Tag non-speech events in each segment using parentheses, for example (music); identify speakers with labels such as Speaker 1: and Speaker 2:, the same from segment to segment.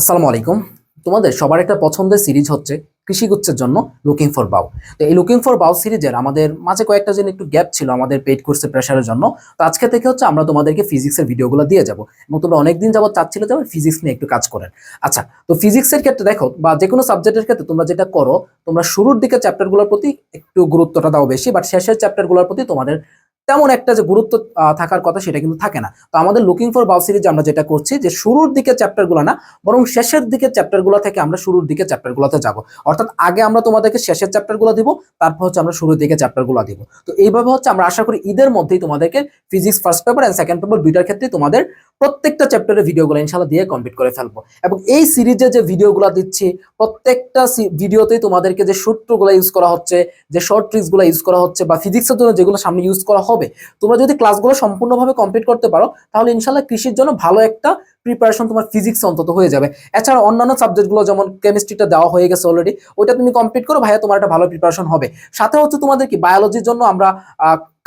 Speaker 1: আসসালামু আলাইকুম। তোমাদের সবার একটা পছন্দের সিরিজ হচ্ছে কৃষিগুচ্ছের জন্য লুকিং ফর বাউ তো এই লুকিং ফর বাউ সিরিজের আমাদের মাঝে কয়েকটা দিন একটু গ্যাপ ছিল আমাদের পেড কোর্সের প্রেশারের জন্য। তো আজকে থেকে হচ্ছে আমরা তোমাদেরকে ফিজিক্সের ভিডিওগুলো দিয়ে যাব এবং তোমরা অনেকদিন যাবত চাচ্ছিল যে ফিজিক্স নিয়ে একটু কাজ করেন আচ্ছা তো ফিজিক্সের ক্ষেত্রে দেখো বা যে কোনো সাবজেক্টের ক্ষেত্রে তোমরা যেটা করো, তোমরা শুরুর দিকে চ্যাপ্টারগুলোর প্রতি একটু গুরুত্বটা দাও বেশি বাট শেষের চ্যাপ্টারগুলোর প্রতি তোমাদের তেমন একটা যে গুরুত্ব থাকার কথা সেটা কিন্তু থাকে না। তো আমাদের লুকিং ফর বাউ সিরিজ আমরা যেটা করছি যে শুরুর দিকে চ্যাপ্টারগুলো না, বরং শেষের দিকে চ্যাপ্টারগুলো থেকে আমরা শুরুর দিকে চ্যাপ্টারগুলোতে যাব। অর্থাৎ আগে আমরা তোমাদেরকে শেষের চ্যাপ্টারগুলো দিব, তারপর হচ্ছে আমরা শুরুর দিকে চ্যাপ্টারগুলো দিব। তো এইভাবে হচ্ছে আমরা আশা করি ঈদের মধ্যেই তোমাদেরকে physics first paper and second paper দুইটার ক্ষেত্রে তোমাদের প্রত্যেকটা চ্যাপ্টারের ভিডিওগুলো ইনশাল্লাহ দিয়ে কমপ্লিট করে ফেলব। এবং এই সিরিজে যে ভিডিওগুলো দিচ্ছি, প্রত্যেকটা ভিডিওতেই তোমাদেরকে যে সূত্রগুলো ইউজ করা হচ্ছে, যে শর্ট ট্রিক্সগুলো ইউজ করা হচ্ছে বা ফিজিক্সের জন্য যেগুলো সামনে ইউজ করা হবে, তোমরা যদি ক্লাসগুলো সম্পূর্ণভাবে কমপ্লিট করতে পারো, তাহলে ইনশাল্লাহ কৃষির জন্য ভালো একটা প্রিপারেশন তোমার ফিজিক্স অন্তত হয়ে যাবে। এছাড়া অন্যান্য সাবজেক্টগুলো যেমন কেমিস্ট্রিটা দেওয়া হয়ে গেছে অলরেডি ওইটা তুমি কমপ্লিট করো, ভাইয়া তোমার একটা ভালো প্রিপারেশন হবে। সাথে হচ্ছে তোমাদের কি বায়োলজির জন্য আমরা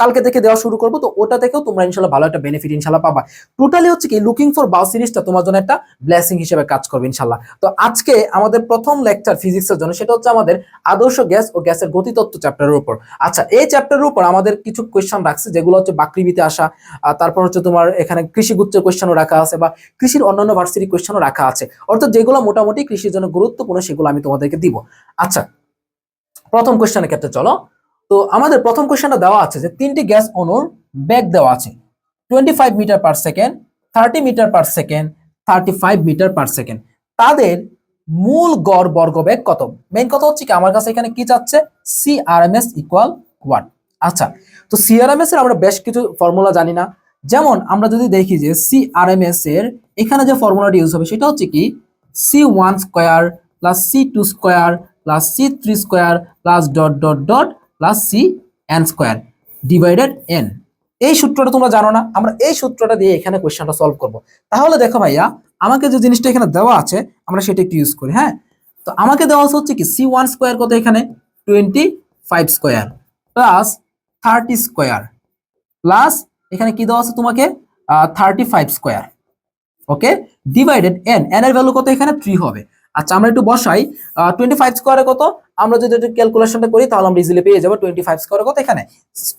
Speaker 1: কালকে থেকে দেওয়া শুরু করব, তো ওটা থেকেও তোমরা ইনশাল্লাহ ভালো একটা বেনিফিট ইনশাল্লাহ পাবা। টোটালি হচ্ছে কি লুকিং ফর বাউ সিরিজটা তোমার জন্য একটা ব্লেসিং হিসেবে কাজ করবে ইনশাল্লাহ। তো আজকে আমাদের প্রথম লেকচার ফিজিক্সের জন্য, সেটা হচ্ছে আমাদের আদর্শ গ্যাস ও গ্যাসের গতিতত্ত্ব চ্যাপ্টারের উপর। আচ্ছা এই চ্যাপ্টারের উপর আমাদের কিছু কোয়েশ্চেন রাখছে, যেগুলো হচ্ছে বাকৃবিতে আসা তারপর হচ্ছে তোমার এখানে কৃষিগুচ্ছের কোয়েশ্চেনও রাখা আছে বা কৃষির অন্যান্য ভার্সিটি কোয়েশ্চেনও রাখা আছে। অর্থাৎ যেগুলো মোটামুটি কৃষির জন্য গুরুত্বপূর্ণ, সেগুলো আমি তোমাদেরকে দিব। আচ্ছা প্রথম কোয়েশ্চেনের ক্ষেত্রে চলো। তো আমাদের প্রথম কোয়েশ্চেনটা দেওয়া আছে যে, তিনটি গ্যাস অণুর ব্যাগ দেওয়া আছে। Twenty five metre per second thirty metre per second thirty five metre per second তাদের মূল গড় বর্গবেগ কত? মেইন কথা হচ্ছে কি, আমার কাছে এখানে কি চাচ্ছে? C R M S equal what আচ্ছা তো সি আর এম এস এর আমরা বেশ কিছু ফর্মুলা জানি না। যেমন আমরা যদি দেখি যে সি আর এম এস এর এখানে যে ফর্মুলাটি ইউজ হবে, সেটা হচ্ছে কি C one square plus C two square plus C three square plus dot dot dot plus C N square divided N এই সূত্রটা তোমরা জানো না? আমরা এই সূত্রটা দিয়ে এখানে কোয়েশ্চেনটা সলভ করব। তাহলে দেখো ভাইয়া, আমাকে যে জিনিসটা এখানে দেওয়া আছে, আমরা সেটা একটু ইউজ করি হ্যাঁ? তো আমাকে দেওয়া আছে হচ্ছে কি সি ওয়ান স্কোয়ার কত এখানে? Twenty five square plus thirty square plus এখানে কি দেওয়া আছে তোমাকে? Thirty five square okay divided N N এর ভ্যালু কত এখানে? থ্রি হবে। আচ্ছা আমরা একটু বসাই। টোয়েন্টি ফাইভ স্কোয়ারে কত? আমরা যদি একটু ক্যালকুলেশনটা করি, তাহলে আমরা ইজিলি পেয়ে যাব টোয়েন্টি ফাইভ স্কোয়ারে কত এখানে?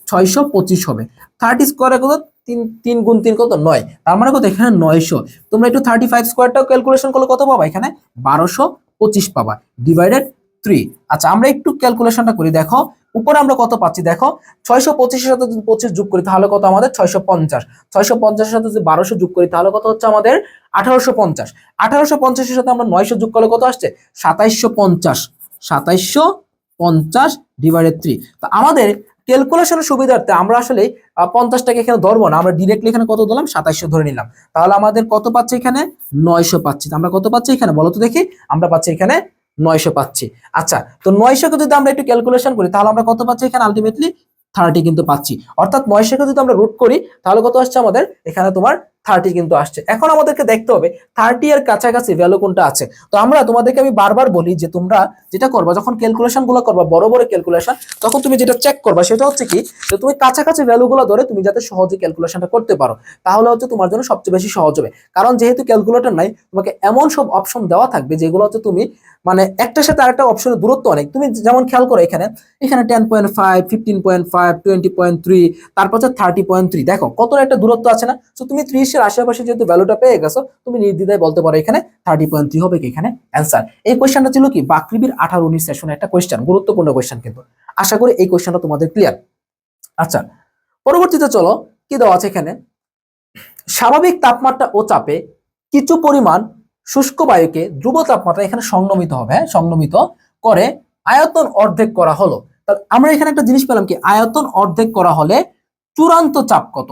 Speaker 1: ছয়শো পঁচিশ হবে। থার্টি স্কোয়ারে কত? তিন তিন গুণ তিন কত? নয়। তার মানে কত? এখানে নয়শো। তোমরা একটু থার্টি ফাইভ স্কোয়ারটাও ক্যালকুলেশন করলে কত পাবা এখানে? বারোশো পঁচিশ পাবা। ডিভাইডেড থ্রি আচ্ছা আমরা একটু ক্যালকুলেশনটা করি, দেখো। উপরে আমরা কত পাচ্ছি, দেখো? ছয়শো পঁচিশের সাথে যদি পঁচিশ যোগ করি, তাহলে কত আমাদের? ছয়শো পঞ্চাশ। ছয়শো পঞ্চাশের সাথে যদি বারোশো যোগ করি, তাহলে কত হচ্ছে আমাদের? আঠারোশো পঞ্চাশ। আঠারোশো পঞ্চাশের সাথে আমরা নয়শো যোগ করলে কত আসছে? সাতাইশশো পঞ্চাশ। সাতাইশশো পঞ্চাশ ডিভাইডেড থ্রি তো আমাদের ক্যালকুলেশনের সুবিধার্থে আমরা আসলে পঞ্চাশটাকে এখানে ধরবো না, আমরা ডিরেক্টলি এখানে কত দিলাম সাতাইশশো ধরে নিলাম। তাহলে আমাদের কত পাচ্ছি এখানে? নয়শো পাচ্ছি। আমরা কত পাচ্ছি এখানে? বলো তো দেখি। আমরা পাচ্ছি এখানে নয়শো পাচ্ছি। আচ্ছা তো নয়শোকে যদি আমরা একটু ক্যালকুলেশন করি, তাহলে আমরা কত পাচ্ছি এখানে? আলটিমেটলি থার্টি কিন্তু পাচ্ছি। অর্থাৎ নয়শোকে যদি আমরা রুট করি, তাহলে কত আসছে আমাদের? এখানে তোমার থার্টি কিন্তু আসছে। এখন আমাদেরকে দেখতে হবে থার্টি এর কাছাকাছি ভ্যালু কোনটা আছে? তো আমরা তোমাদেরকে আমি বারবার বলি যে তোমরা যেটা করবা, যখন ক্যালকুলেশনগুলো করবা, বড় বড় ক্যালকুলেশন তখন তুমি যেটা চেক করবা সেটা হচ্ছে কি যে তুমি কাছাকাছি ভ্যালু গুলো ধরে তুমি যাতে সহজে ক্যালকুলেশনটা করতে পারো। তাহলে হচ্ছে তোমার জন্য সবচেয়ে বেশি সহজ হবে। কারণ যেহেতু ক্যালকুলেটর নাই, তোমাকে এমন সব অপশন দেওয়া থাকবে যেগুলো হচ্ছে তুমি মানে একটার সাথে আরেকটা অপশনের দূরত্ব অনেক। তুমি যেমন খেয়াল করো এখানে এখানে ten point five fifteen point five twenty point three তারপর হচ্ছে থার্টি পয়েন্ট থ্রি দেখো কত একটা দূরত্ব আছে না? তো তুমি ত্রিশের আশেপাশে যেহেতু ভ্যালুটা পেয়ে গেছো, তুমি নির্দ্বিধায় বলতে পারো এখানে থার্টি পয়েন্ট থ্রি হবে কি এখানে অ্যান্সার এই কোয়েশ্চেনটা ছিল কি? বাকৃবির আঠারো উনিশ সেশনে একটা কোয়েশ্চেন গুরুত্বপূর্ণ কোয়েশ্চেন কিন্তু। আশা করি এই কোয়েশ্চেনটা তোমাদের ক্লিয়ার আচ্ছা পরবর্তীতে চলো, কি দেওয়া আছে এখানে? স্বাভাবিক তাপমাত্রা ও চাপে কিছু পরিমাণ শুষ্ক বায়ুকে ধ্রুব তাপমাত্রা এখানে সংনমিত হবে হ্যাঁ সংনমিত করে আয়তন অর্ধেক করা হলো। তাহলে আমরা এখানে একটা জিনিস পেলাম কি? আয়তন অর্ধেক করা হলে চূড়ান্ত চাপ কত?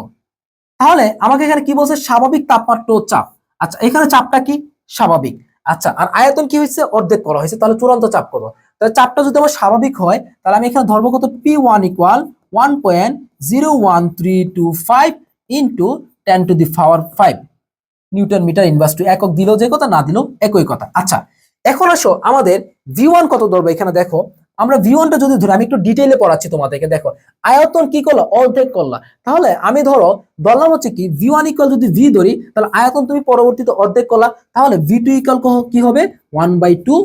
Speaker 1: তাহলে আমাকে এখানে কি বলছে? স্বাভাবিক তাপমাত্রা ও চাপ। আচ্ছা এখানে চাপটা কি? স্বাভাবিক। আচ্ছা আর আয়তন কি হয়েছে? অর্ধেক করা হয়েছে। তাহলে চূড়ান্ত চাপ কত তাহলে চাপটা যদি আমার স্বাভাবিক হয়, তাহলে আমি এখানে ধরবো কত? P one equal one point zero one three two five into ten to the power five newton metre inverse two একক দিলেও যে কথা, না দিলেও একই কথা। আচ্ছা এখন আসো, আমাদের ভি ওয়ান কত ধরবো? এখানে দেখো আমরা ভি ওয়ানটা যদি ধরি, আমি একটু ডিটেইলে পড়াচ্ছি তোমাদেরকে, দেখো। আয়তন কি করল? অর্ধেক করলা। তাহলে আমি ধরো, বললাম হচ্ছে কি ভি ওয়ান ইকুয়াল যদি ভি ধরি, তাহলে আয়তন তুমি পরবর্তীতে অর্ধেক করলা, তাহলে ভি টু ইকুয়াল কি হবে? ওয়ান বাই টু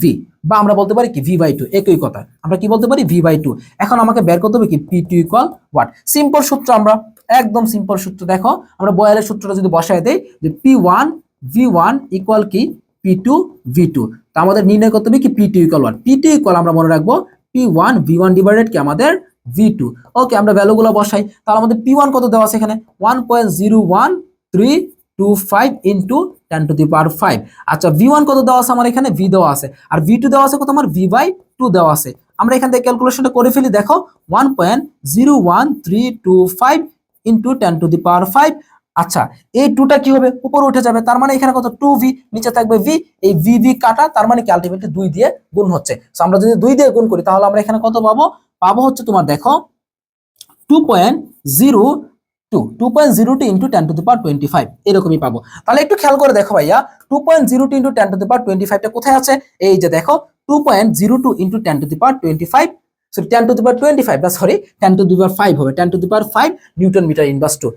Speaker 1: ভি বা আমরা বলতে পারি কি ভি বাই টু একই কথা। আমরা কি বলতে পারি? ভি বাই টু এখন আমাকে বের করতে হবে কি P two equal what simple সূত্র আমরা, একদম সিম্পল সূত্র, দেখো। আমরা বয়ালের সূত্রটা যদি বসায় দেই, যে P one V one equal কি? পি টু ভি টু তা আমাদের নির্ণয় করতে হবে কি P two equal one P two equal আমরা মনে রাখব P one V one divided কি আমাদের ভি টু ওকে আমরা ভ্যালুগুলো বসাই। তাহলে আমাদের পি ওয়ান কত দেওয়া আছে এখানে? One point zero one three two five into ten to the power five আচ্ছা ভি ওয়ান কত দেওয়া আছে আমার এখানে? ভি দেওয়া আছে। আর ভি টু দেওয়া আছে কত আমার? ভি বাই টু দেওয়া আছে। আমরা এখান থেকে ক্যালকুলেশনটা করে ফেলি, দেখো। One point zero one three two five into ten to the power five আচ্ছা এই টুটা কি হবে? উপরে উঠে যাবে, তার মানে এখানে কত? টু ভি নিচে থাকবে ভি এই ভি ভি কাটা, তার মানে কি? আলটিমেটলি দুই দিয়ে গুণ হচ্ছে। So, আমরা যদি দুই দিয়ে গুণ করি, তাহলে আমরা এখানে কত পাবো? পাবো হচ্ছে তোমার দেখো two point zero two two point zero two into ten to the power twenty five এরকমই পাবো। তাহলে একটু খেয়াল করে দেখো ভাইয়া two point zero two into ten to the power twenty ফাইভটা কোথায় আছে? এই যে দেখো two point zero two into ten to the power twenty five sorry ten to the power twenty five না sorry ten to the power five হবে ten to the power five newton metre inverse two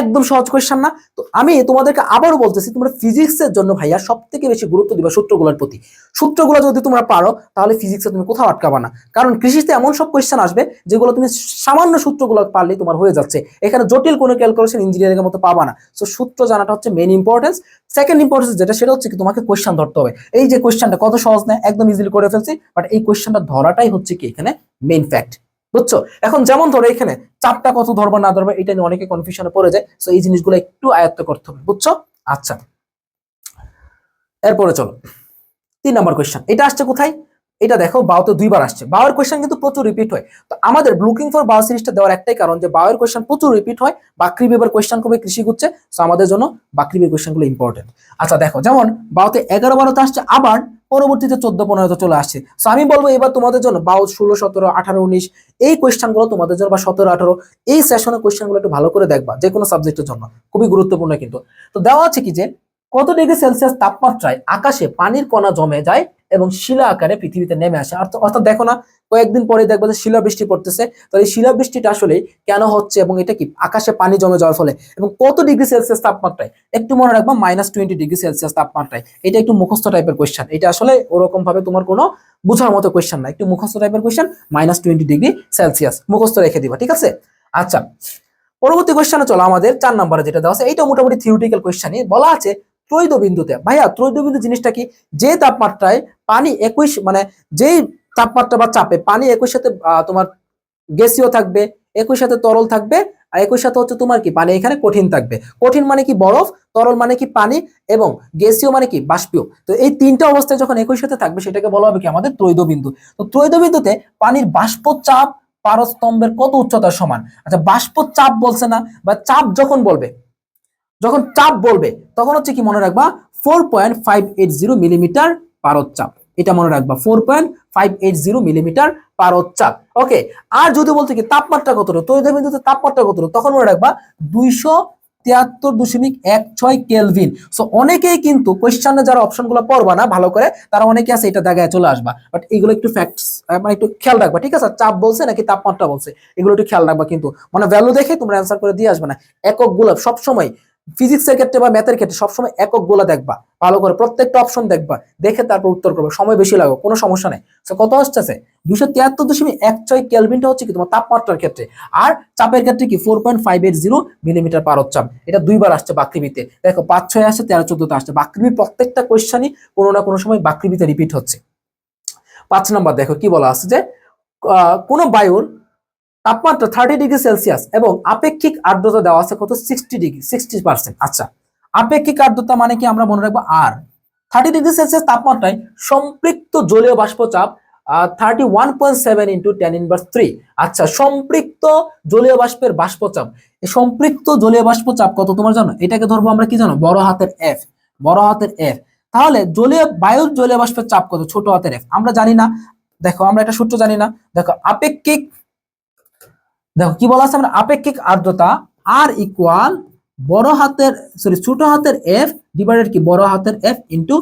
Speaker 1: একদম সহজ question না। তো আমি তোমাদেরকে আবারও বলতেছি, তোমরা ফিজিক্সের জন্য ভাইয়া সব থেকে বেশি গুরুত্ব দিবা সূত্রগুলোর প্রতি। সূত্রগুলো যদি তোমরা পারো, তাহলে ফিজিক্সে তুমি কোথাও আটকাবা না। কারণ কৃষিতে এমন সব কোয়েশ্চেন আসবে, যেগুলো তুমি সামান্য সূত্রগুলো পারলেই তোমার হয়ে যাচ্ছে। এখানে জটিল কোনো ক্যালকুলেশন ইঞ্জিনিয়ারিং এর মতো পাবা না। সো সূত্র জানাটা হচ্ছে মেন ইম্পর্টেন্স সেকেন্ড ইম্পর্টেন্স যেটা, সেটা হচ্ছে কি তোমাকে কোয়েশ্চেন ধরতে হবে। এই যে কোয়েশ্চেনটা কত সহজ না, একদম ইজিলি করে ফেলছি। বাট এই কোয়েশ্চেনটা ধরাটাই হচ্ছে কি এখানে মেইন ফ্যাক্ট বুঝছ? এখন যেমন ধরো এখানে, চাপটা কত ধরবা, না ধরবা, এটা নিয়ে অনেকে কনফিউশনে পড়ে যায় সো এই জিনিসগুলো একটু আয়ত্ত করতে হবে, বুঝছ? আচ্ছা। এরপরে চলো, তিন নম্বর কোয়েশ্চেন এটা আসছে কোথায়? এটা দেখো বাউতে দুইবার আসছে। বাউয়ের কোয়েশ্চেন কিন্তু প্রচুর রিপিট হয়। তো আমাদের লুকিং ফর বাউ সিরিজটা দেওয়ার একটাই কারণ যে বাউয়ের কোয়েশ্চেন প্রচুর রিপিট হয় বাকরি বিবার কোয়েশ্চেন করবে কৃষি গুচ্ছে সো আমাদের জন্য বাকরি বিবার কোয়েশ্চেনগুলো ইম্পর্টেন্ট আচ্ছা দেখো, যেমন বাউতে এগারো বারোতে আসছে, আবার পরবর্তীতে চোদ্দ পনেরোতে চলে আসছে। সো আমি বলব এবার তোমাদের জন্য বাউ ষোলো, সতেরো, আঠারো, উনিশ, এই কোয়েশ্চেনগুলো তোমাদের জন্য বা সতেরো, আঠারো, এই সেশনের কোয়েশ্চেনগুলো একটু ভালো করে দেখবা যে কোনো সাবজেক্টের জন্য। খুবই গুরুত্বপূর্ণ কিন্তু। তো দেওয়া আছে কি যে কত ডিগ্রি সেলসিয়াস তাপমাত্রায় আকাশে পানির কণা জমে যায় এবং শিলা আকারে পৃথিবীতে নেমে আসে? অর্থাৎ দেখো না, কয়েকদিন পরে দেখবে যে শিলা বৃষ্টি পড়তেছে। তো এই শিলা বৃষ্টিটা আসলে কেন হচ্ছে এবং এটা কি আকাশে পানি জমে যাওয়ার ফলে? এবং কত ডিগ্রি সেলসিয়াস তাপমাত্রায়? একটু মনে রাখবা মাইনাস টোয়েন্টি ডিগ্রি সেলসিয়াস তাপমাত্রায়। এটা একটু মুখস্থ টাইপের কোয়েশ্চেন এটা আসলে ওরকম ভাবে তোমার কোনো বোঝার মতো কোয়েশ্চেন না। একটু মুখস্থ টাইপের question minus twenty degree Celsius. মুখস্থ রেখে দিবা, ঠিক আছে? আচ্ছা পরবর্তী কোয়েশ্চেনে চলো। আমাদের চার নম্বরে যেটা দেওয়া আছে, এইটা মোটামুটি থিওরিটিক্যাল কোয়েশ্চেনই বলা আছে ত্রৈদ বিন্দুতে ভাইয়া ত্রৈদ বিন্দু জিনিসটা কি? যে তাপমাত্রায় পানি একুশ মানে যেই তাপমাত্রা বা চাপে পানি একই সাথে তোমার গ্যাসীয় থাকবে একই সাথে তরল থাকবে, আর একই সাথে হচ্ছে তোমার কি? পানি এখানে কঠিন থাকবে। কঠিন মানে কি? বরফ, তরল মানে কি? পানি এবং গ্যাসীয় মানে কি? বাষ্পীয়। তো এই তিনটা অবস্থায় যখন একই সাথে থাকবে, সেটাকে বলা হবে কি? আমাদের ত্রৈদ বিন্দু তো ত্রৈদ বিন্দুতে পানির বাষ্প চাপ পারস্তম্ভের কত উচ্চতার সমান? আচ্ছা বাষ্প চাপ বলছে না, বা চাপ যখন বলবে যখন চাপ বলবে, তখন হচ্ছে কি মনে রাখবা four point five eight zero millimetre পারদ চাপ। এটা মনে রাখবা four point five eight zero millimetre পারদ চাপ। ওকে আর যদি বলতে কি তাপমাত্রা কত তৈরি বিন্দুতে তাপমাত্রা কত তখন মনে রাখবা দুইশো তিয়াত্তর দশমিক এক ছয় কেলভিন। সো অনেকেই কিন্তু কোয়েশ্চনে যারা অপশনগুলো পড়বা না, ভালো করে, তারা অনেকে আছে এটা জায়গায় চলে আসবা। বাট এগুলো একটু ফ্যাক্টস মানে একটু খেয়াল রাখবা, ঠিক আছে? চাপ বলছে নাকি তাপমাত্রা বলছে? এগুলো একটু খেয়াল রাখবা কিন্তু। মানে ভ্যালু দেখে তোমরা অ্যান্সার করে দিয়ে আসবে না। এককগুলো সবসময় ফিজিক্সের ক্ষেত্রে বা ম্যাথের ক্ষেত্রে সবসময় একক গোলা দেখবা, ভালো করে প্রত্যেকটা অপশন দেখবা, দেখে তারপর উত্তর করবে, সময় বেশি লাগবে, কোনো সমস্যা নেই। তো কত আসতেছে? দুশো তিয়াত্তর দশমিক এক ছয় কেলভিনটা হচ্ছে কি তোমার তাপমাত্রার ক্ষেত্রে, আর চাপের ক্ষেত্রে কি four point five eight zero millimetre পারদ চাপ, এটা দুইবার আসছে বাকৃবিতে। দেখো, পাঁচ ছয় আসছে, তেরো চোদ্দতে আসছে বাকৃবি প্রত্যেকটা কোয়েশ্চানই কোনো না কোনো সময় বাকৃবিতে রিপিট হচ্ছে। পাঁচ নম্বর দেখো, কি বলা আছে যে কোনো বায়ুর তাপমাত্রা থার্টি ডিগ্রি সেলসিয়াস এবং আপেক্ষিক আর্দ্রতা দেওয়া আছে কত? সিক্সটি ডিগ্রি সিক্সটি পার্সেন্ট আচ্ছা আপেক্ষিক আর্দ্রতা মানে কি আমরা মনে রাখব? আর থার্টি ডিগ্রি সেলসিয়াস তাপমাত্রায় সম্পৃক্ত জলীয় বাষ্পচাপ thirty one point seven into ten inverse three আচ্ছা সম্পৃক্ত জলীয় বাষ্পের বাষ্পচাপ সম্পৃক্ত জলীয় বাষ্পচাপ কত তোমার জানো? এটাকে ধরবো আমরা কি জানো? বড় হাতের এফ বড় হাতের এফ তাহলে জলীয় বায়ুর জলীয় বাষ্পের চাপ কত? ছোট হাতের এফ আমরা জানি না। দেখো, আমরা একটা সূত্র জানি না। দেখো, আপেক্ষিক দেখো, কি বলা আছে আমরা? আপেক্ষিক আর্দ্রতা আর ইকুয়াল বড় হাতের সরি ছোট হাতের এফ ডিভাইডেড কি? বড় হাতের এফ ইন্টু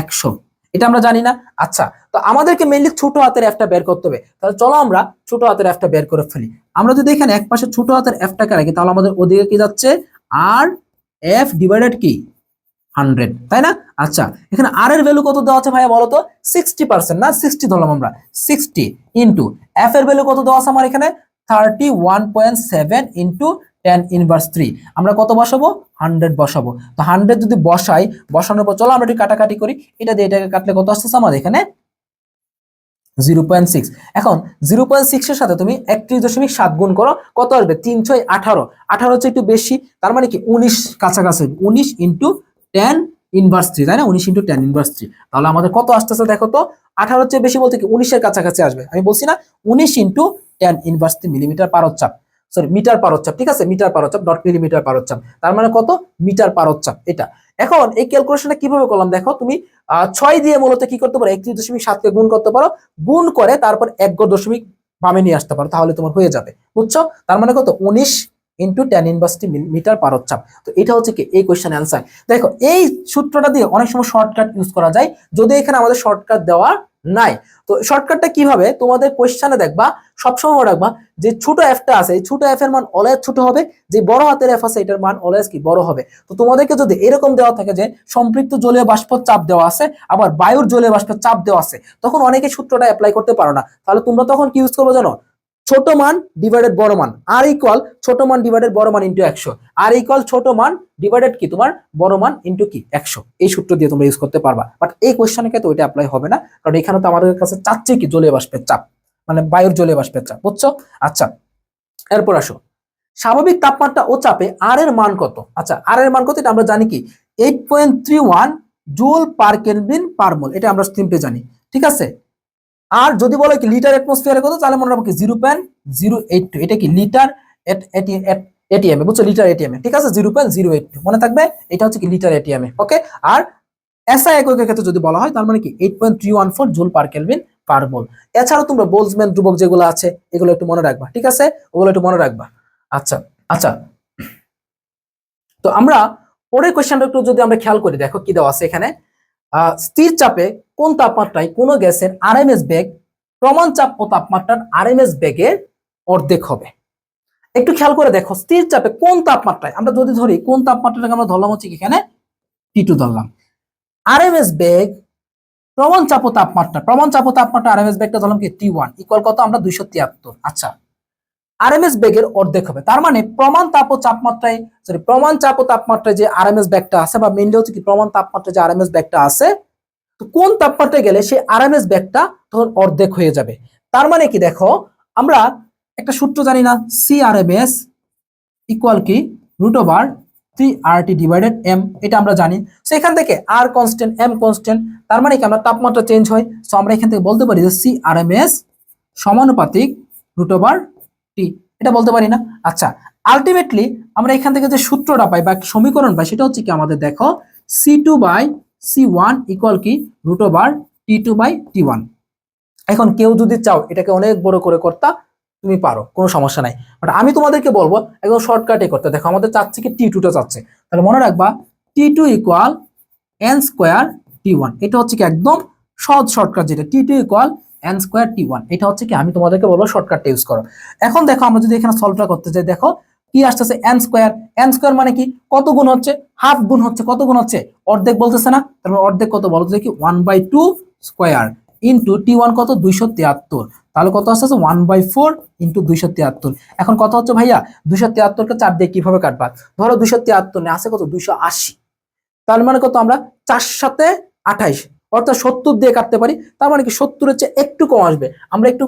Speaker 1: একশো। এটা আমরা জানি না। আচ্ছা তো আমাদেরকে মেনলি ছোট হাতের এফটা বের করতে হবে। তাহলে চলো আমরা ছোট হাতের এফটা বের করে ফেলি। আমরা যদি এখানে এক পাশে ছোট হাতের এফটাকে রাখি, তাহলে আমাদের ওদিকে কি যাচ্ছে? আর এফ ডিভাইডেড কি? হান্ড্রেড তাই না? আচ্ছা এখানে আর এর ভ্যালু কত দেওয়া আছে ভাইয়া বলো তো? সিক্সটি পার্সেন্ট না? সিক্সটি ধরলাম আমরা। সিক্সটি ইন্টু এফ এর ভ্যালু কত দেওয়া আছে আমার এখানে? Thirty one point seven into ten inverse three আমরা কত বসাবো? হান্ড্রেড বসাবো। তো হান্ড্রেড যদি বসাই, বসানোর পর চলো আমরা একটু কাটাকাটি করি। এটা দিয়ে এটাকে কাটলে কত আসতেছে আমাদের এখানে? জিরো পয়েন্ট সিক্স এখন জিরো পয়েন্ট সিক্সের সাথে তুমি একত্রিশ দশমিক সাত গুণ করো, কত আসবে? তিন ছয় আঠারো। আঠারো হচ্ছে একটু বেশি, তার মানে কি? উনিশ কাছাকাছি। উনিশ ইন্টু টেন ইনভার্স থ্রি তাই না? উনিশ ইন্টু টেন ইনভার্স থ্রি তাহলে আমাদের কত আসতেছে দেখো তো? আঠারোর চেয়ে বেশি বলতে কি? উনিশের কাছাকাছি আসবে। আমি বলছি না, উনিশ into ten inverse three millimetre পারচ্চাপ sorry metre পারচ্চাপ ঠিক আছে? মিটার পারচ্চাপ ডট মিলিমিটার পারচ্চাপ তার মানে কত? মিটার পারচ্চাপ এটা। এখন এই ক্যালকুলেশনটা কীভাবে করলাম দেখো? তুমি ছয় দিয়ে মূলত কি করতে পারো? একত্রিশ দশমিক সাতকে গুণ করতে পারো। গুণ করে তারপর এক দশমিক বামে নিয়ে আসতে পারো, তাহলে তোমার হয়ে যাবে। বুঝছ? তার মানে কত? উনিশ ইন্টু টেন ইনভার্সিটি মিটার পারচ্চাপ তো এটা হচ্ছে কি? এই কোয়েশ্চেন অ্যান্সার দেখো, এই সূত্রটা দিয়ে অনেক সময় শর্টকাট ইউজ করা যায়, যদি এখানে আমাদের শর্টকাট দেওয়া নাই। তো শর্টকাটটা কীভাবে? তোমাদের কোয়েশ্চেনে দেখবা, সবসময় রাখবা যে ছোট এফটা আছে ছোট এফ এর মান অলওয়েজ ছোট হবে, যে বড় হাতের এফ আছে, এটার মান অলওয়েজ কি? বড় হবে। তো তোমাদেরকে যদি এরকম দেওয়া থাকে যে সম্পৃক্ত জলীয় বাষ্প চাপ দেওয়া আছে, আবার বায়ুর জলীয় বাষ্পের চাপ দেওয়া আছে, তখন অনেকে সূত্রটা অ্যাপ্লাই করতে পারো না। তাহলে তোমরা তখন কি ইউজ করব জানো? ছোট মান ডিভাইডেড বড় মান। আর ইকুয়াল ছোট মান ডিভাইডেড বড় মান ইন্টু একশো। আর ইকুয়াল ছোট মান ডিভাইডেড কি? তোমার বড় মান ইন্টু কি? একশো। এই সূত্র দিয়ে তোমরা ইউজ করতে পারবা। বাট এই কোয়েশ্চেনে তো ওইটা অ্যাপ্লাই হবে না। কারণ এখানে তো আমাদের কাছে চাচ্ছে কি? জলীয় বাষ্পের চাপ। মানে বায়ুর জলীয় বাষ্পের চাপ। বুঝছ? আচ্ছা। এরপর আসো। স্বাভাবিক তাপমাত্রা ও চাপে আর এর মান কত? আচ্ছা আর এর মান কত? এটা আমরা জানি কি? Eight point three one joule per kelvin per mole এটা আমরা সিম্পলি জানি। ঠিক আছে? আর যদি বলে কি লিটার অ্যাটমসফিয়ারে কত তাহলে মনে রাখব কি zero point zero eight two এটা কি লিটার এটিএম এ, বুঝছ? লিটার এটিএম এ। ঠিক আছে? Zero point zero eight two মনে থাকবে? এটা হচ্ছে কি লিটার এটিএম এ। ওকে আর এসআই এককের ক্ষেত্রে যদি বলা হয়, তার মানে কি eight point three one four joule per kelvin per mole এছাড়াও তোমরা বোলসম্যান ধ্রুবক যেগুলো আছে, এগুলো একটু মনে রাখবা। ঠিক আছে? ওগুলো একটু মনে রাখবা। আচ্ছা আচ্ছা। তো আমরা পরের কোয়েশ্চেনটা একটু যদি আমরা খেয়াল করি, দেখো কি দেওয়া আছে এখানে। স্থির চাপে কোন তাপমাত্রায় কোনো গ্যাসের আরএমএস বেগ প্রমাণ চাপ ও তাপমাত্রার আরএমএস বেগের অর্ধেক হবে। একটু খেয়াল করে দেখো, স্থির চাপে কোন তাপমাত্রায়, আমরা যদি ধরি কোন তাপমাত্রাটাকে আমরা ধরলাম হচ্ছে এখানে? টি টু ধরলাম। আরএমএস বেগ প্রমাণ চাপ ও তাপমাত্রা, প্রমাণ চাপ ও তাপমাত্রা আরএমএস বেগটা ধরলাম কি? টি ওয়ান ইকুয়াল কত? আমরা দুইশো তিয়াত্তর। আচ্ছা আরএমএস বেগের অর্ধেক হবে। তার মানে প্রমাণ তাপ ও তাপমাত্রায় সরি প্রমাণ চাপ ও তাপমাত্রায় যে আরএমএস ব্যাগটা আছে, বা মেনলি হচ্ছে কি প্রমাণ তাপমাত্রায় যে আরএমএস ব্যাগটা আছে, তো কোন তাপমাত্রায় গেলে সেই আরএমএস ব্যাগটা তখন অর্ধেক হয়ে যাবে। তার মানে কি দেখো, আমরা একটা সূত্র জানি না সি আরএমএস ইকুয়াল কি? Root over three R T divided M এটা আমরা জানি। সো এখান থেকে আর কনস্ট্যান্ট এম কনস্ট্যান্ট তার মানে কি আমরা তাপমাত্রা চেঞ্জ হয়। সো আমরা এখান থেকে বলতে পারি যে সি আর এম এস সমানুপাতিক রুট ওভার টি, এটা বলতে পারি না? আচ্ছা আলটিমেটলি আমরা এখান থেকে যে সূত্রটা পাই বা সমীকরণ পাই, সেটা হচ্ছে কি আমাদের দেখো C two by C one equal কি? Root over T two by T one এখন কেউ যদি চাও এটাকে অনেক বড় করে করতা, তুমি পারো, কোনো সমস্যা নাই। বাট আমি তোমাদেরকে বলব, একদম শর্টকাটে করতে। দেখো, আমাদের চাচ্ছে কি টি টুটা চাচ্ছে। তাহলে মনে রাখবা T two equal N square T one এটা হচ্ছে কি একদম সহজ শর্টকাট যেটা। T two equal N square T one এটা হচ্ছে কি? আমি তোমাদেরকে বলব শর্টকাটটা ইউজ করো। এখন দেখো, আমরা যদি এখানে সলভটা করতে চাই দেখো, কি আসতেছে? এন স্কোয়ার এন স্কোয়ার মানে কি? কত গুণ হচ্ছে? হাফ গুণ হচ্ছে, কত গুণ হচ্ছে? অর্ধেক বলতেছে না, তার মানে অর্ধেক কত? বলো দেখি one by two square into T one কত? দুইশো তিয়াত্তর। তাহলে কত আসতেছে? ওয়ান বাই ফোর ইন্টু দুইশো তিয়াত্তর। এখন কত হচ্ছে, ভাইয়া, দুইশো তিয়াত্তরকে চার দিয়ে কীভাবে কাটবা? ধরো দুইশো তিয়াত্তর নেই আছে কত? দুইশো আশি। তার মানে কত আমরা? চার সাথে আঠাইশ। অর্থাৎ সত্তর দিয়ে কাটতে পারি, তার মানে কি সত্তরের চেয়ে একটু কম আসবে। আমরা একটু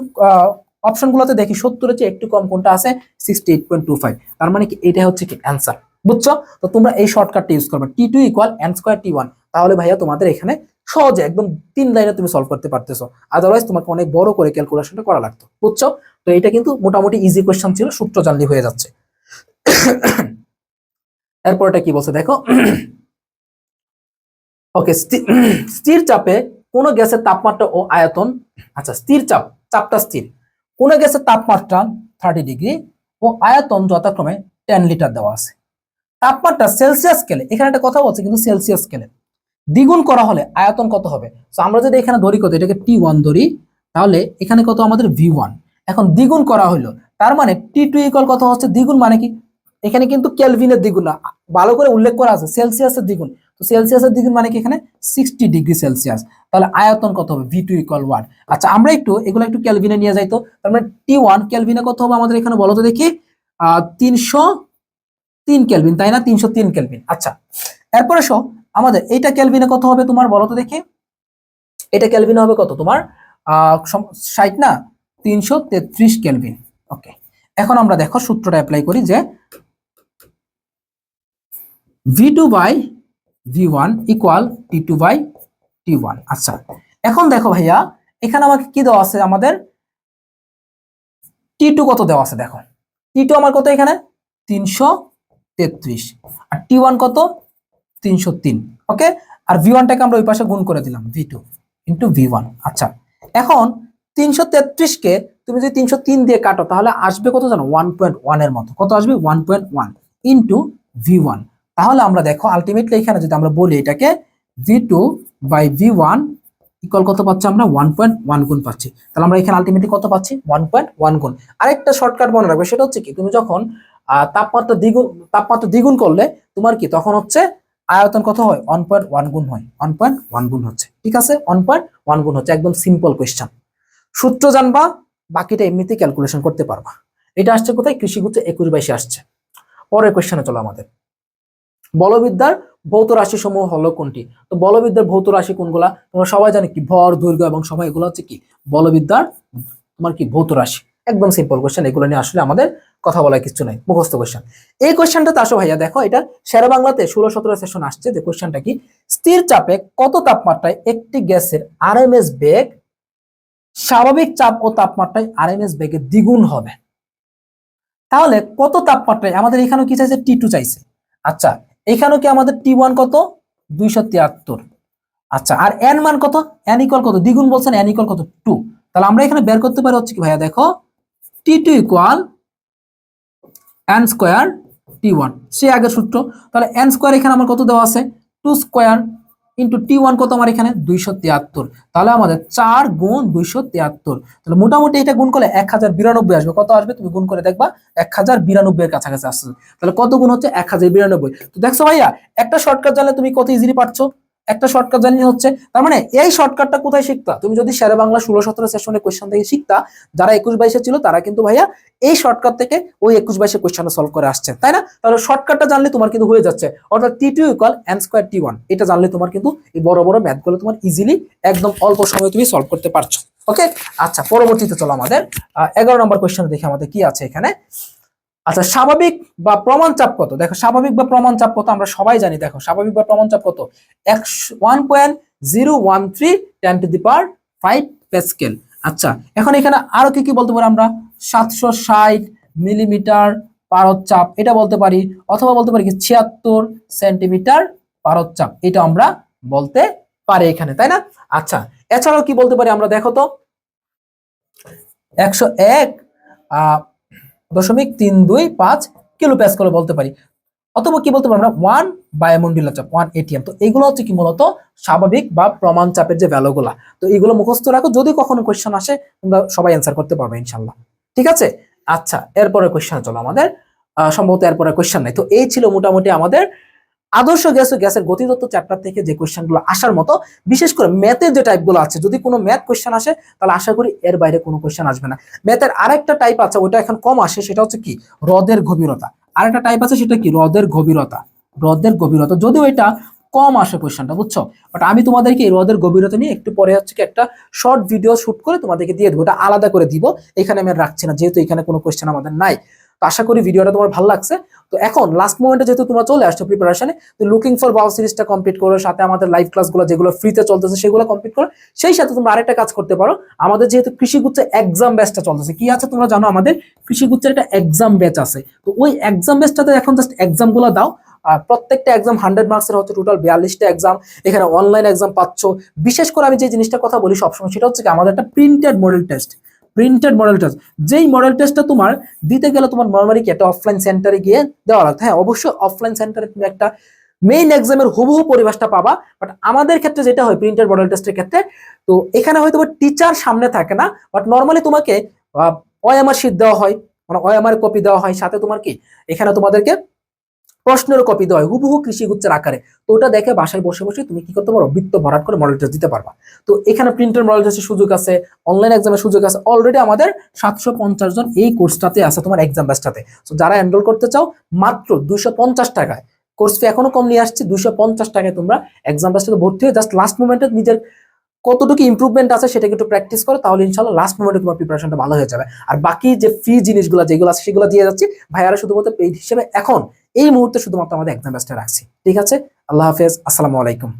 Speaker 1: অপশনগুলোতে দেখি সত্তরের চেয়ে একটু কম কোনটা আছে sixty eight point two five তার মানে কি এটা হচ্ছে কি অ্যান্সার বুঝছ? তো তোমরা এই শর্টকাটটা ইউজ করবে T two equal N square T one তাহলে ভাইয়া তোমাদের এখানে সহজে একদম তিন লাইনে তুমি সলভ করতে পারতেছো। আদারওয়াইজ তোমাকে অনেক বড় করে ক্যালকুলেশনটা করা লাগতো, বুঝছ? তো এটা কিন্তু মোটামুটি ইজি কোয়েশ্চেন ছিল, সূত্র জানলি হয়ে যাচ্ছে। (coughs) এরপর এটা কি বলছে দেখো? ওকে (clears throat) স্থির চাপে কোনো গ্যাসের তাপমাত্রা ও আয়তন আচ্ছা স্থির চাপ, চাপটা স্থির। কোনো গ্যাসের তাপমাত্রা থার্টি ডিগ্রি ও আয়তন যথাক্রমে টেন লিটার দেওয়া আছে। তাপমাত্রা সেলসিয়াস স্কেলে এখানে একটা কথা বলছে কিন্তু সেলসিয়াস স্কেলে দ্বিগুণ করা হলে আয়তন কত হবে? তো আমরা যদি এখানে ধরি কত, এটাকে টি ওয়ান ধরি, তাহলে এখানে কত আমাদের ভি ওয়ান এখন দ্বিগুণ করা হলো, তার মানে টি টু ইকুয়াল কত হচ্ছে? দ্বিগুণ মানে কি? এখানে কিন্তু কেলভিনের দ্বিগুণ না ভালো করে উল্লেখ করা আছে সেলসিয়াসের দ্বিগুণ। তো সেলসিয়াসের দ্বিগুণ মানে কি এখানে? সিক্সটি ডিগ্রি সেলসিয়াস তাহলে আয়তন কত হবে? ভি টু ইকুয়াল ওয়ান আচ্ছা আমরা একটু, এগুলো একটু ক্যালভিনে নিয়ে যাই তো। তার মানে টি ওয়ান ক্যালভিনে কত হবে আমাদের এখানে বলো তো দেখি? তিনশো তিন কেলভিন তাই না? তিনশো তিন কেলভিন আচ্ছা এরপরে সহ আমাদের এইটা ক্যালভিনে কত হবে তোমার বলো তো দেখি? এটা ক্যালভিনে হবে কত তোমার? ষাট না? তিনশো তেত্রিশ কেলভিন ওকে এখন আমরা দেখো সূত্রটা অ্যাপ্লাই করি যে V two by V one equal T two by T one আচ্ছা এখন দেখো ভাইয়া, এখানে আমাকে কি দেওয়া আছে? আমাদের টি টু কত দেওয়া আছে দেখো। টি টু আমার কত এখানে? তিনশো তেত্রিশ। আর টি ওয়ান কত? তিনশো তিন। ওকে? আর ভি ওয়ানটাকে আমরা ওই পাশে গুণ করে দিলাম V two into V one আচ্ছা এখন তিনশো তেত্রিশকে তুমি যদি তিনশো তিন দিয়ে কাটো, তাহলে আসবে কত জানো? ওয়ান পয়েন্ট ওয়ানের মতো। কত আসবে? One point one into V one তাহলে আমরা দেখো আলটিমেটলি এখানে যদি আমরা বলি এটাকে V two by V one equal কত পাচ্ছি আমরা? ওয়ান পয়েন্ট ওয়ান গুণ পাচ্ছি। তাহলে আমরা এখানে আলটিমেটলি কত পাচ্ছি? ওয়ান পয়েন্ট ওয়ান গুণ। আরেকটা শর্টকাট মনে রাখবে, সেটা হচ্ছে কি, তুমি যখন তাপমাত্রা দ্বিগুণ তাপমাত্রা দ্বিগুণ করলে তোমার কি, তখন হচ্ছে আয়তন কত হয়? ওয়ান পয়েন্ট ওয়ান গুণ হয়। ওয়ান পয়েন্ট ওয়ান গুণ হচ্ছে। ঠিক আছে? ওয়ান পয়েন্ট ওয়ান গুণ হচ্ছে। একদম সিম্পল কোয়েশ্চেন সূত্র জানবা, বাকিটা এমনিতেই ক্যালকুলেশন করতে পারবা। এটা আসছে কোথায়? কৃষিগুচ্ছে একুশ বাইশে আসছে। পরের কোয়েশ্চেনে চলো আমাদের। বলবিদ্যার ভৌত রাশি সমূহ হলো কোনটি? তো বলবিদ্যার ভৌত রাশি কোনগুলা? তোমরা সবাই জানো কি, ভর, দৈর্ঘ্য এবং সময়, এগুলো হচ্ছে কি? বলবিদ্যার তোমার কি ভৌত রাশি। একদম সিম্পল কোয়েশ্চেন এগুলো নিয়ে আসলে আমাদের কথা বলার কিছু নাই। মুখস্থ কোয়েশ্চেন এই কোয়েশ্চেনটাতে আসো ভাইয়া, দেখো এটা সেরা বাংলাতে ষোলো সতেরো সেশন আসছে, যে কোয়েশ্চেনটা কি? স্থির চাপে কত তাপমাত্রায় একটি গ্যাসের আরএমএস বেগ স্বাভাবিক চাপ ও তাপমাত্রায় আরএমএস বেগে দ্বিগুণ হবে? তাহলে কত তাপমাত্রায়, আমাদের এখানেও কি চাইছে? টি টু চাইছে। আচ্ছা এখানেও কি আমাদের টি ওয়ান কত? দুইশো তিয়াত্তর। আচ্ছা আর এন মান কত? এন ইকুয়াল কত? দ্বিগুণ বলছেন এন ইকুয়াল কত? টু তাহলে আমরা এখানে বের করতে পারি হচ্ছে কি ভাইয়া, দেখো T two equal N square T one সে আগের সূত্র। তাহলে এন স্কোয়ার এখানে আমার কত দেওয়া আছে? Two square into T one কত আমার এখানে? দুইশো তিয়াত্তর। তাহলে আমাদের চার গুণ দুইশো তিয়াত্তর। তাহলে মোটামুটি এটা গুণ করলে এক হাজার বিরানব্বই আসবে। কত আসবে? তুমি গুণ করে দেখবা, এক হাজার বিরানব্বই এর কাছাকাছি আসছে। তাহলে কত গুণ হচ্ছে? এক হাজার বিরানব্বই। তো দেখছ ভাইয়া, একটা শর্টকাট জানলে তুমি কত ইজিলি পারছ? একটা শর্টকাট জানিয়ে হচ্ছে, তার মানে এই শর্টকাটটা কোথায় শিখতা? তুমি যদি শেরে বাংলা ষোলো সতেরো সেশনের কোয়েশ্চেন থেকে শিখতা, যারা একুশ বাইশে ছিল তারা কিন্তু ভাইয়া এই শর্টকাট থেকে ওই একুশ বাইশে কোয়েশ্চেনটা সলভ করে আসছে, তাই না? তাহলে শর্টকাটটা জানলে তোমার কিন্তু হয়ে যাচ্ছে। অর্থাৎ T two equal N square T one এটা জানলে তোমার কিন্তু এই বড় বড় ম্যাথগুলো তোমার ইজিলি একদম অল্প সময়ে তুমি সলভ করতে পারছ। ওকে আচ্ছা পরবর্তীতে চলো আমাদের। এগারো নম্বর কোয়েশ্চেন দেখি আমাদের কি আছে এখানে। আচ্ছা স্বাভাবিক বা প্রমাণ চাপ কত? দেখো, স্বাভাবিক বা প্রমাণ চাপ কত? আমরা সবাই জানি, দেখো, স্বাভাবিক বা প্রমাণ চাপ কত? One point zero one three ten to the five আচ্ছা এখন এখানে আরও কি কি বলতে পারি আমরা? সাতশো ষাট মিলিমিটার পারদ চাপ, এটা বলতে পারি, অথবা বলতে পারি কি, ছিয়াত্তর সেন্টিমিটার পারদ চাপ, এটা আমরা বলতে পারি এখানে, তাই না? আচ্ছা এছাড়াও কি বলতে পারি আমরা, দেখো তো? একশো এক দশমিক তিন দুই পাঁচ কিলো প্যাসকেল বলতে পারি। অথবা কি বলতে পারি আমরা? ওয়ান বায়ুমন্ডল চাপ ওয়ান এটিএম তো এগুলো হচ্ছে কি মূলত স্বাভাবিক বা প্রমাণ চাপের যে ভ্যালুগুলা। তো এগুলো মুখস্থ রাখো, যদি কখনো কোয়েশ্চেন আসে, তোমরা সবাই অ্যান্সার করতে পারবে ইনশাল্লাহ ঠিক আছে? আচ্ছা এরপরে কোয়েশ্চেন চলো আমাদের। সম্ভবত এরপরে কোয়েশ্চেন নাই। তো এই ছিল মোটামুটি আমাদের আদর্শ গ্যাস ও গ্যাসের গতিতত্ত্ব চ্যাপ্টার থেকে যে কোয়েশ্চেনগুলো আসার মতো, বিশেষ করে ম্যাথের যে টাইপগুলো আছে, যদি কোনো ম্যাথ কোয়েশ্চেন আসে, তাহলে আশা করি এর বাইরে কোনো কোয়েশ্চেন আসবে না। ম্যাথের আরেকটা টাইপ আছে ওটা এখন কম আসে, সেটা হচ্ছে কি? হ্রদের গভীরতা। আরেকটা টাইপ আছে, সেটা কি? হ্রদের গভীরতা। হ্রদের গভীরতা। যদিও এটা কম আসে কোয়েশ্চেনটা বুঝছ? বাট আমি তোমাদেরকে এই হ্রদের গভীরতা নিয়ে একটু পরে হচ্ছে একটা শর্ট ভিডিও শুট করে তোমাদেরকে দিয়ে দেবো। এটা আলাদা করে দিব। এখানে আমি রাখছি না, যেহেতু এখানে কোনো কোয়েশ্চেন আমাদের নাই। আশা করি ভিডিওটা তোমার ভালো লাগছে। তো এখন লাস্ট মোমেন্টে যেহেতু তোমরা চলে আসছো প্রিপারেশনে তো লুকিং ফর বাউ সিরিজটা কমপ্লিট করো, সাথে আমাদের লাইভ ক্লাসগুলো যেগুলো ফ্রিতে চলতেছে সেগুলো কমপ্লিট করো। সেই সাথে তোমরা আরেকটা কাজ করতে পারো, আমাদের যেহেতু কৃষিগুচ্ছের এক্সাম ব্যাচটা চলতেছে। কি আছে তোমরা জানো? আমাদের কৃষিগুচ্ছের একটা এক্সাম ব্যাচ আছে। তো ওই এক্সাম ব্যাচটাতে এখন জাস্ট এক্সামগুলো দাও। আর প্রত্যেকটা এক্সাম হান্ড্রেড মার্কসের হচ্ছে টোটাল বিয়াল্লিশটা এক্সাম এখানে অনলাইন এক্সাম পাচ্ছ। বিশেষ করে আমি যে জিনিসটা কথা বলি সবসময়, সেটা হচ্ছে আমাদের একটা printed model test printed model test যেই মডেল টেস্টটা তোমার দিতে গেলে তোমার নর্মালি কি একটা অফলাইন সেন্টারে গিয়ে দেওয়া লাগতো। হ্যাঁ অবশ্যই অফলাইন সেন্টারে তুমি একটা মেইন এক্সামের হুবহু পরিবেশটা পাবা। বাট আমাদের ক্ষেত্রে যেটা হয় প্রিন্টেড মডেল টেস্টের ক্ষেত্রে, তো এখানে হয়তো টিচার সামনে থাকে না। বাট নর্মালি তোমাকে ওএমআর শীট দেওয়া হয়। মানে ওএমআর কপি দেওয়া হয়। সাথে তোমার কি? এখানে তোমাদেরকে প্রশ্নের কপি দেওয়া হয়, হুবহু কৃষিগুচ্ছের আকারে। তো ওটা দেখে বাসায় বসে বসে তুমি কি করতে পারো? বৃত্ত ভরাট করে মডেল টেস্ট দিতে পারবা। তো এখানে প্রিন্টার মডেল টেস্টের সুযোগ আছে অনলাইন এক্সামের সুযোগ আছে। অলরেডি আমাদের সাতশো পঞ্চাশ জন এই কোর্সটাতে আছে তোমার এক্সাম ব্যাচটাতে তো যারা এনরোল করতে চাও, মাত্র দুইশো পঞ্চাশ টাকায়। কোর্স ফি এখনও কম নিয়ে আসছে, দুইশো পঞ্চাশ টাকায় তোমরা এক্সাম ব্যাচটাতে ভর্তি হয়ে জাস্ট লাস্ট মোমেন্টে নিজের কতটুকু ইম্প্রুভমেন্ট আছে সেটাকে একটু প্র্যাকটিস করো, তাহলে ইনশাল্লাহ লাস্ট মোমেন্টে তোমার প্রিপারেশনটা ভালো হয়ে যাবে। আর বাকি যে ফ্রি জিনিসগুলো যেগুলো আছে সেগুলো দিয়ে যাচ্ছি। ভাইয়ারা শুধুমাত্র পেইড হিসেবে এখন, এই মুহূর্তে শুধুমাত্র আমাদের এক্সাম ব্যাচটা রাখছি। ঠিক আছে? আল্লাহ হাফেজ, আসসালামু আলাইকুম।